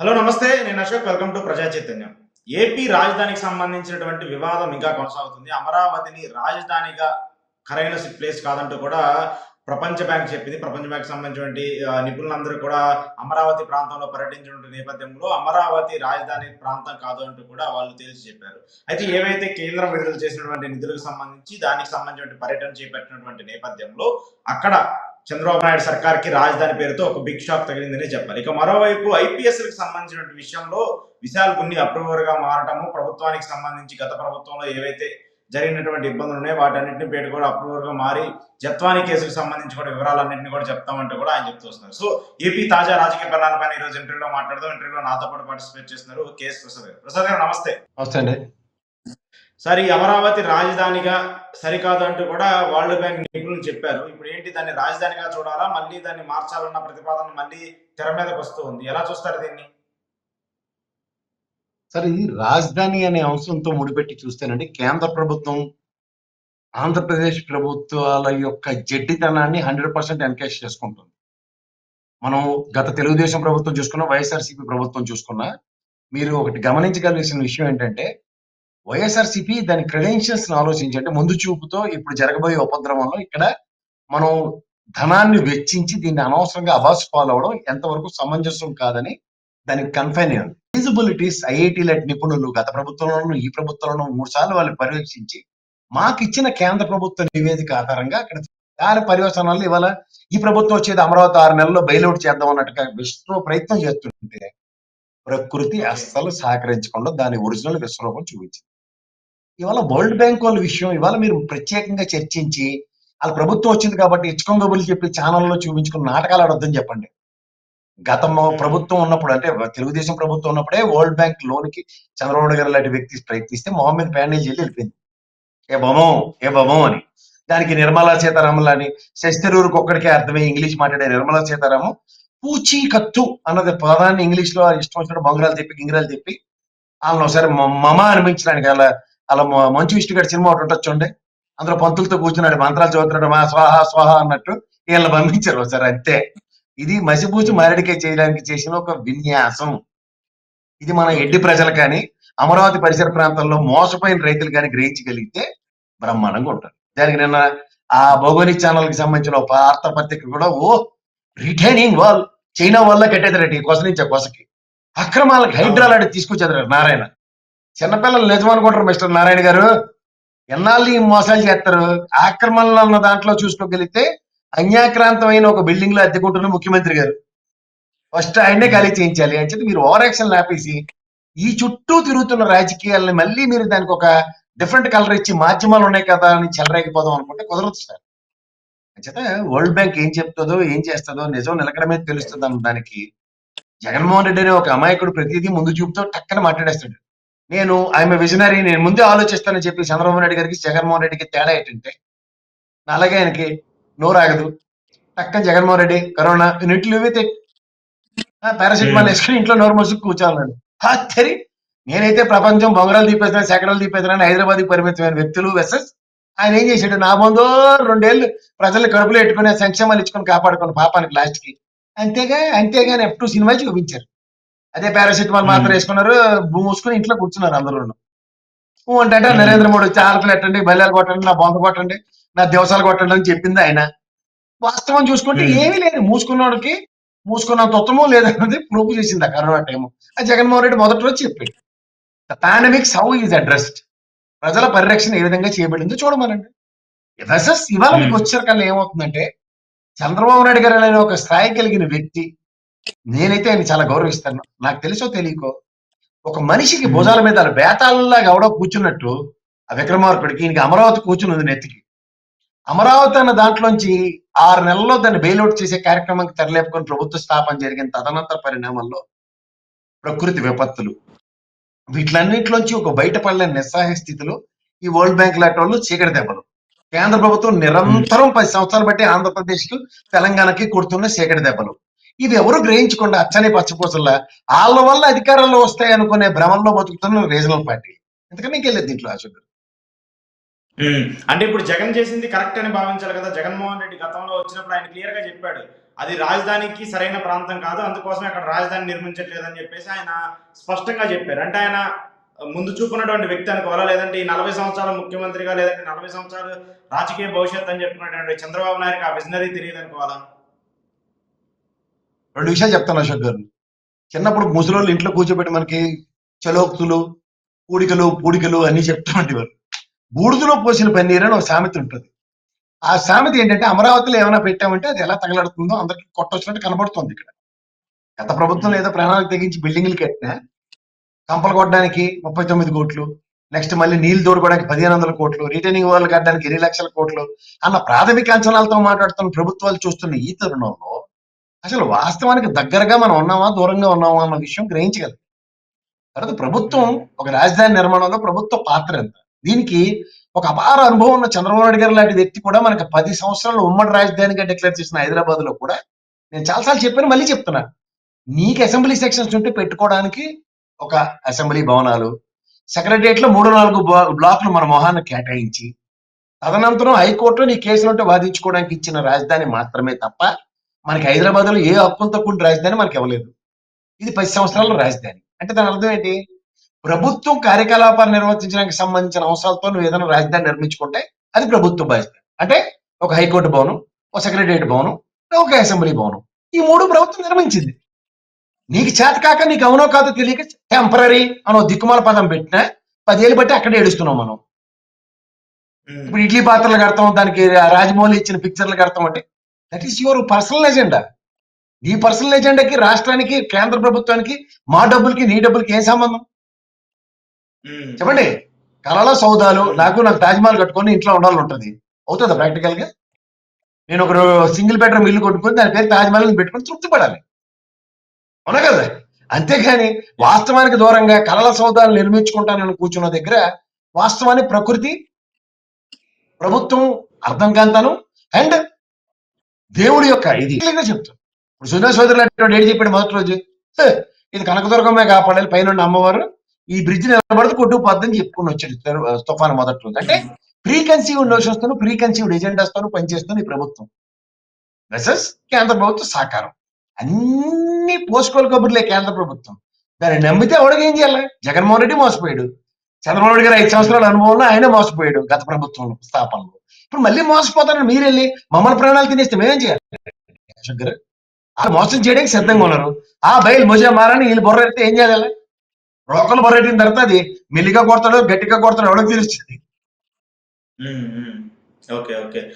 Hello నమస్తే. నేను Ashok. Welcome to ప్రజా చైతన్యం. ఏపీ రాజధానికి సంబంధించినటువంటి వివాదం ఇంకా కొనసాగుతుంది. అమరావతిని రాజధానిగా కరైన ప్లేస్ కాదంటూ కూడా ప్రపంచ బ్యాంక్ చెప్పింది. ప్రపంచ బ్యాంక్ సంబంధించినటువంటి నిపుణులందరూ కూడా అమరావతి ప్రాంతంలో పర్యటించినటువంటి నేపథ్యంలో అమరావతి రాజధాని ప్రాంతం కాదు అంటూ కూడా వాళ్ళు తేల్చి చెప్పారు. అయితే ఏవైతే కేంద్రం విడుదల చేసినటువంటి నిధులకు సంబంధించి దానికి సంబంధించినటువంటి పర్యటన చేపట్టినటువంటి నేపథ్యంలో అక్కడ చంద్రబాబు నాయుడు సర్కార్కి రాజధాని పేరుతో ఒక బిగ్ షాక్ తగిలిందనే చెప్పాలి. ఇక మరోవైపు ఐపీఎస్లకు కి సంబంధించిన విషయంలో విశాల్ కొన్ని అప్రూవర్గా మారటము ప్రభుత్వానికి సంబంధించి గత ప్రభుత్వంలో ఏవైతే జరిగినటువంటి ఇబ్బందులు ఉన్నాయో వాటన్నింటిని పేరు కూడా అప్రూవర్గా మారి జత్వాని కేసుకు సంబంధించి కూడా వివరాలన్నింటినీ కూడా చెప్తామంటూ కూడా ఆయన చెప్తూ వస్తున్నారు. సో ఏపీ తాజా రాజకీయ పరిణామాలపైన ఈరోజు రోజు ఇంటర్వ్యూలో మాట్లాడదాం. ఇంటర్వ్యూలో నాతో పాటు పార్టిసిపేట్ చేస్తున్నారు కేఎస్ ప్రసాద్ గారు. ప్రసాద్ గారు నమస్తే. నమస్తే అండి. సార్ ఈ అమరావతి రాజధానిగా సరికాదు అంటూ కూడా వరల్డ్ బ్యాంక్ నిపుణులు చెప్పారు. ఇప్పుడు ఏంటి దాన్ని రాజధానిగా చూడాలా? మళ్ళీ దాన్ని మార్చాలన్న ప్రతిపాదన మళ్ళీ తెర మీదకి వస్తూ ఉంది. ఎలా చూస్తారు దీన్ని? సరే ఇది రాజధాని అనే అంశంతో ముడిపెట్టి చూస్తేనండి కేంద్ర ప్రభుత్వం ఆంధ్రప్రదేశ్ ప్రభుత్వాల యొక్క జడ్డితనాన్ని హండ్రెడ్ పర్సెంట్ ఎన్కేష్ చేసుకుంటుంది. మనం గత తెలుగుదేశం ప్రభుత్వం చూసుకున్నా వైఎస్ఆర్సీపీ ప్రభుత్వం చూసుకున్నా మీరు ఒకటి గమనించగలిసిన విషయం ఏంటంటే వైఎస్ఆర్సీపీ దాని క్రెడెన్షియల్స్ ఆలోచించి అంటే ముందు చూపుతో ఇప్పుడు జరగబోయే ఉపద్రవంలో ఇక్కడ మనం ధనాన్ని వెచ్చించి దీన్ని అనవసరంగా అబాస్ పాలవడం ఎంతవరకు సమంజసం కాదని దానికి కన్ఫైన్ అయ్యింది ఫీజిబిలిటీస్ ఐఐటి లాంటి నిపుణులు గత ప్రభుత్వంలోనూ ఈ ప్రభుత్వంలోనూ మూడు సార్లు వాళ్ళు పర్యవేక్షించి మాకు ఇచ్చిన కేంద్ర ప్రభుత్వ నివేదిక ఆధారంగా అక్కడ దాని పర్యవసనాలు ఇవాళ ఈ ప్రభుత్వం వచ్చేది అమరావతి ఆరు నెలల్లో బయలుట్ చేద్దాం అన్నట్టుగా విశ్వ ప్రయత్నం చేస్తుంటే ప్రకృతి అస్సలు సహకరించకుండా దాని ఒరిజినల్ విశ్వరూపం చూపించింది. ఇవాళ వరల్డ్ బ్యాంక్ వాళ్ళ విషయం ఇవాళ మీరు ప్రత్యేకంగా చర్చించి వాళ్ళ ప్రభుత్వం వచ్చింది కాబట్టి ఇచ్చుకోం కబుర్లు చెప్పి ఛానల్లో చూపించుకుని నాటకాలు ఆడొద్దని చెప్పండి. గతంలో ప్రభుత్వం ఉన్నప్పుడు అంటే తెలుగుదేశం ప్రభుత్వం ఉన్నప్పుడే వరల్డ్ బ్యాంక్ లోన్కి చంద్రబాబు గారు లాంటి వ్యక్తి ప్రయత్నిస్తే మొహమ్మద్ ప్యానేజ్ వెళ్ళి వెళ్ళిపోయింది. ఏ బొమ్మం ఏ బొమ్మం అని. దానికి నిర్మలా సీతారామన్ అని శశిరూరుకు ఒక్కడికే అర్థమై ఇంగ్లీష్ మాట్లాడే నిర్మలా సీతారామన్ పూచీ కత్తు అన్నది పదాన్ని ఇంగ్లీష్లో ఇష్టం వచ్చినట్టు బంగారాలు చెప్పి గింగిరాలు చెప్పి వాళ్ళని ఒకసారి మమ అనిపించడానికి అలా అలా మ- మంచు విష్ణు గారి సినిమా ఒకటి ఉండొచ్చు చూడండి. అందులో పంతులతో కూర్చున్నాడు మంత్రాలు చదువుతున్నాడు మా స్వాహ స్వాహ అన్నట్టు వీళ్ళని పంపించారు ఒకసారి అంతే. ఇది మసిపూచి మారడికే చేయడానికి చేసిన ఒక విన్యాసం. ఇది మన ఎడ్డి ప్రజలు కానీ అమరావతి పరిసర ప్రాంతాల్లో మోసపోయిన రైతులు కానీ గ్రహించగలిగితే బ్రహ్మాండంగా ఉంటారు దానికి నిన్న ఆ భౌగోళిక ఛానల్కి సంబంధించిన ఒక వార్తాపత్రిక కూడా ఓ రిటైనింగ్ వాల్ చైనా వల్ల కట్టేదరటి కొస నుంచి ఆ కొసకి. అక్రమాలకు హైడ్రాలాడి తీసుకొచ్చేదారు నారాయణ. చిన్నపిల్లలు నిజమనుకుంటారు మిస్టర్ నారాయణ గారు. ఎన్నాళ్ళు ఈ మోసాలు చేస్తారు? ఆక్రమణలు ఉన్న దాంట్లో చూసుకోగలిగితే అన్యాక్రాంతమైన ఒక బిల్డింగ్లో అద్దెకుంటున్న ముఖ్యమంత్రి గారు. ఫస్ట్ ఆయనే ఖాళీ చేయించాలి అని చెప్పి మీరు ఓవర్ యాక్షన్ ఆపేసి ఈ చుట్టూ తిరుగుతున్న రాజకీయాలని మళ్ళీ మీరు దానికి ఒక డిఫరెంట్ కలర్ ఇచ్చి మాధ్యమాలు ఉన్నాయి కదా అని చెలరేగిపోదాం అనుకుంటే కుదరదు సార్. అంచేత వరల్డ్ బ్యాంక్ ఏం చెప్తుందో ఏం చేస్తుందో నిజం నిలకడమే తెలుస్తుంది అన్న దానికి జగన్మోహన్ రెడ్డి అనే ఒక అమాయకుడు ప్రతిదీ ముందు చూపుతో టక్కన మాట్లాడేస్తాడు. నేను ఆయన విజనరీ నేను ముందే ఆలోచిస్తానని చెప్పి చంద్రబాబు నాయుడు గారికి జగన్మోహన్ రెడ్డికి తేడా ఏంటంటే అలాగే ఆయనకి నోరాగదు టక్కన జగన్మోహన్ రెడ్డి కరోనా ఇంట్లో ఇవితే పారాసిటమాల్ వేసుకుని ఇంట్లో నోరు మూసుకు కూర్చోవాలన్నాడు తెరి నేనైతే ప్రపంచం బొంగరాలు తీపేస్తున్నాను శకరాలు తీపేస్తున్నాను హైదరాబాద్ పరిమితమైన వ్యక్తులు వెసెస్ ఆయన ఏం చేశాడు? నా ముందు రెండేళ్ళు ప్రజల్ని కడుపులో పెట్టుకుని సంక్షేమాలు ఇచ్చుకొని కాపాడుకుని పాపానికి లాస్ట్కి. అంతేగా అంతేగాని ఎఫ్ టూ సినిమా చూపించారు. అదే పారాసిటమాల్ మాత్రం. వేసుకున్నారు మూసుకుని ఇంట్లో కూర్చున్నారు అందరూ అంటే అంటే. నరేంద్ర మోడీ వచ్చి ఆలకలు ఎట్టండి బల్లాలు కొట్టండి నా బొంద కొట్టండి నా దివసాలు కొట్టండి అని చెప్పింది ఆయన వాస్తవం చూసుకుంటే. ఏమీ లేదు మూసుకున్నోడికి మూసుకున్నంత ఉత్తమం లేదన్నది ప్రూవ్ చేసింది ఆ కరోనా టైం ఆ జగన్మోహన్ రెడ్డి మొదటి రోజు చెప్పాడు the pandemics how is addressed ప్రజల పరిరక్షణ ఏ విధంగా చేయబడిందో చూడమనండి ఇవాళ మీకు Hmm. వచ్చేసరికల్లా ఏమవుతుందంటే చంద్రబాబు నాయుడు గారు అనే ఒక స్థాయి కలిగిన వ్యక్తి నేనైతే ఆయన చాలా గౌరవిస్తాను. నాకు తెలుసో తెలియకో ఒక మనిషికి. భుజాల మీద బేతాళలాగా ఎవడో కూర్చున్నట్టు ఆ విక్రమార్కుడికి ఈయనకి అమరావతి కూర్చుని ఉంది నెత్తికి. అమరావతి అన్న దాంట్లోంచి ఆరు నెలల్లో దాన్ని బెయిల్అవుట్ చేసే కార్యక్రమానికి తెరలేపుకొని ప్రభుత్వ స్థాపన జరిగిన తదనంతర పరిణామాల్లో ప్రకృతి విపత్తులు. వీటిలన్నింటిలోంచి ఒక బయటపడలేని నిస్సహాయ స్థితిలో ఈ వరల్డ్ బ్యాంక్ లాంటి వాళ్ళు చీకటి దెబ్బలు. కేంద్ర ప్రభుత్వం నిరంతరం పది సంవత్సరాలు బట్టి ఆంధ్రప్రదేశ్కు తెలంగాణకి కొడుతున్న చీకటి దెబ్బలు. ఇది ఎవరు గ్రహించకుండా అచ్చని పచ్చపూసల్లా వాళ్ళ వల్ల అధికారంలో వస్తాయి అనుకునే భ్రమంలో బతుకుతున్న రీజనల్ పార్టీ. ఎందుకంటే ఇంకెళ్ళేది దీంట్లో అశోక్ అంటే ఇప్పుడు జగన్ చేసింది కరెక్ట్ అని భావించాలి కదా. జగన్మోహన్ రెడ్డి గతంలో వచ్చినప్పుడు ఆయన క్లియర్గా చెప్పాడు. అది రాజధానికి సరైన ప్రాంతం కాదు. అందుకోసం అక్కడ రాజధాని నిర్మించట్లేదని చెప్పేసి ఆయన స్పష్టంగా చెప్పారు. అంటే ఆయన ముందు చూపున్నటువంటి వ్యక్తి అనుకోవాలా? లేదంటే ఈ నలభై సంవత్సరాల ముఖ్యమంత్రిగా లేదంటే నలభై సంవత్సరాలు రాజకీయ భవిష్యత్ అని చెప్పినటువంటి చంద్రబాబు నాయుడుకి ఆ విజనరీ తెలియదు అనుకోవాలా? రెండు విషయాలు చెప్తాను అశోక్ గారు. చిన్నప్పుడు ముసలోళ్ళు ఇంట్లో కూర్చోబెట్టి మనకి చలోక్తులు పూడికలు పూడికలు అన్ని చెప్తా ఉండేవారు. బూడిదలో పోసిన పన్నీరు అని ఒక సామెత ఉంటుంది. ఆ సామెత ఏంటంటే అమరావతిలో ఏమైనా పెట్టామంటే అది ఎలా తగలడుతుందో అందరికి కొట్టొచ్చినట్టు కనబడుతుంది ఇక్కడ. గత ప్రభుత్వం ఏదో ప్రణాళిక తెగించి బిల్డింగ్లు కట్టినా కంపలు కొట్టడానికి ముప్పై తొమ్మిది కోట్లు నెక్స్ట్ మళ్ళీ నీళ్ళు తోడుకోవడానికి పదిహేను వందల కోట్లు రిటైనింగ్ వాళ్ళు కట్టడానికి ఎన్ని లక్షల కోట్లు అన్న ప్రాథమిక అంచనాలతో మాట్లాడుతున్న ప్రభుత్వాలు చూస్తున్న ఈ తరుణంలో అసలు వాస్తవానికి దగ్గరగా మనం ఉన్నామా దూరంగా ఉన్నామా అన్న విషయం గ్రహించగలం. తర్వాత ప్రభుత్వం ఒక రాజధాని నిర్మాణంలో ప్రభుత్వ పాత్ర ఎంత? దీనికి ఒక అపార అనుభవం ఉన్న చంద్రబాబు నాయుడు గారు లాంటి వ్యక్తి కూడా మనకి పది సంవత్సరాలు ఉమ్మడి రాజధానిగా డిక్లేర్ చేసిన హైదరాబాద్లో కూడా నేను చాలాసార్లు చెప్పాను మళ్ళీ చెప్తున్నాను నీకు అసెంబ్లీ సెక్షన్స్ ఉంటే పెట్టుకోవడానికి ఒక అసెంబ్లీ భవనాలు సెక్రటరియట్లో మూడు నాలుగు బ్లాక్లు మన మొహాన్ని కేటాయించి తదనంతరం హైకోర్టులో నీ కేసులు ఉంటే వాదించుకోవడానికి ఇచ్చిన రాజధాని మాత్రమే తప్ప మనకి హైదరాబాద్లో ఏ హక్కులతో కూడిన రాజధాని మనకి ఇవ్వలేదు. ఇది పది సంవత్సరాల రాజధాని. అంటే దాని అర్థం ఏంటి? ప్రభుత్వం కార్యకలాపాలు నిర్వర్తించడానికి సంబంధించిన అవసరాలతో నువ్వు ఏదైనా రాజధాని నిర్మించుకుంటే అది ప్రభుత్వ బాధ్యత. అంటే ఒక హైకోర్టు భవనం ఒక సెక్రటరియట్ భవనం ఒక అసెంబ్లీ భవనం. ఈ మూడు ప్రభుత్వం నిర్మించింది. నీకు చేత కాక నీకు అవునో కాదో తెలియక టెంపరీ అనో దిక్కుమాల పదం పెట్టినా పదేళ్ళు బట్టి అక్కడే ఏడుస్తున్నాం మనం. ఇప్పుడు ఇడ్లీ పాత్రలు కడతాం దానికి రాజమౌళి ఇచ్చిన పిక్చర్లు కడతాం అంటే that is your personal agenda నీ పర్సనల్ ఎజెండాకి రాష్ట్రానికి కేంద్ర ప్రభుత్వానికి మా డబ్బులకి నీ డబ్బులకి ఏం సంబంధం. చెప్పండి. కళల సౌదాలు నాకు నాకు తాజ్మహల్ కట్టుకొని ఇంట్లో ఉండాలని ఉంటది. అవుతుందా ప్రాక్టికల్గా? నేను ఒక సింగిల్ బెడ్రూమ్ ఇల్లు కొట్టుకొని దాని పేరు తాజ్మహల్ పెట్టుకొని తృప్తి పడాలి. అవునా కదా? అంతేగాని వాస్తవానికి దూరంగా కళల సౌదాలు నిర్మించుకుంటానని కూర్చున్న దగ్గర వాస్తవానికి ప్రకృతి ప్రభుత్వం అర్థం కాంతాను అండ్ దేవుడి యొక్క ఇది. clear చెప్తాను ఇప్పుడు సుధా సోదరులు అంటే ఏడు చెప్పాడు మొదటి రోజు ఇది కనకదుర్గమే కాపాడాలి పైన అమ్మవారు ఈ బ్రిడ్జ్ నిలబడితే కొట్టుకుపోద్దని చెప్పుకుని వచ్చాడు తెరు- తుఫాను మొదటి రోజు. అంటే ప్రీ కన్సీవ్డ్ నోషన్స్ తోను ప్రీ కన్సీవ్డ్ ఎజెండాస్ తోను పనిచేస్తుంది ఈ ప్రభుత్వం. వెసస్ కేంద్ర ప్రభుత్వం సహకారం అన్ని పోసుకోలు కబుర్లే కేంద్ర ప్రభుత్వం. దాన్ని నమ్మితే ఎవడికి ఏం చేయాలి? జగన్మోహన్ రెడ్డి మోసపోయాడు. చంద్రబాబు నాయుడు గారు ఐదు సంవత్సరాల అనుభవంలో ఆయన మోసపోయాడు గత ప్రభుత్వం స్థాపనలో. ఇప్పుడు మళ్ళీ మోసపోతారని మీరు వెళ్ళి మమ్మల్ని ప్రాణాలు తినేస్తే మేమేం చేయాలి? అశోక్ వాళ్ళు మోసం చేయడానికి సిద్ధంగా ఉన్నారు. ఆ బయలు మొజా మారని వీళ్ళు బొర్రెడితే ఏం చేయాలి? రోకలు బొర్రెట్టిన తర్వాత అది మెల్లిగా కొడతాడో గట్టిగా కొడతాడో ఎవరికి తెలుస్తుంది? Okay okay.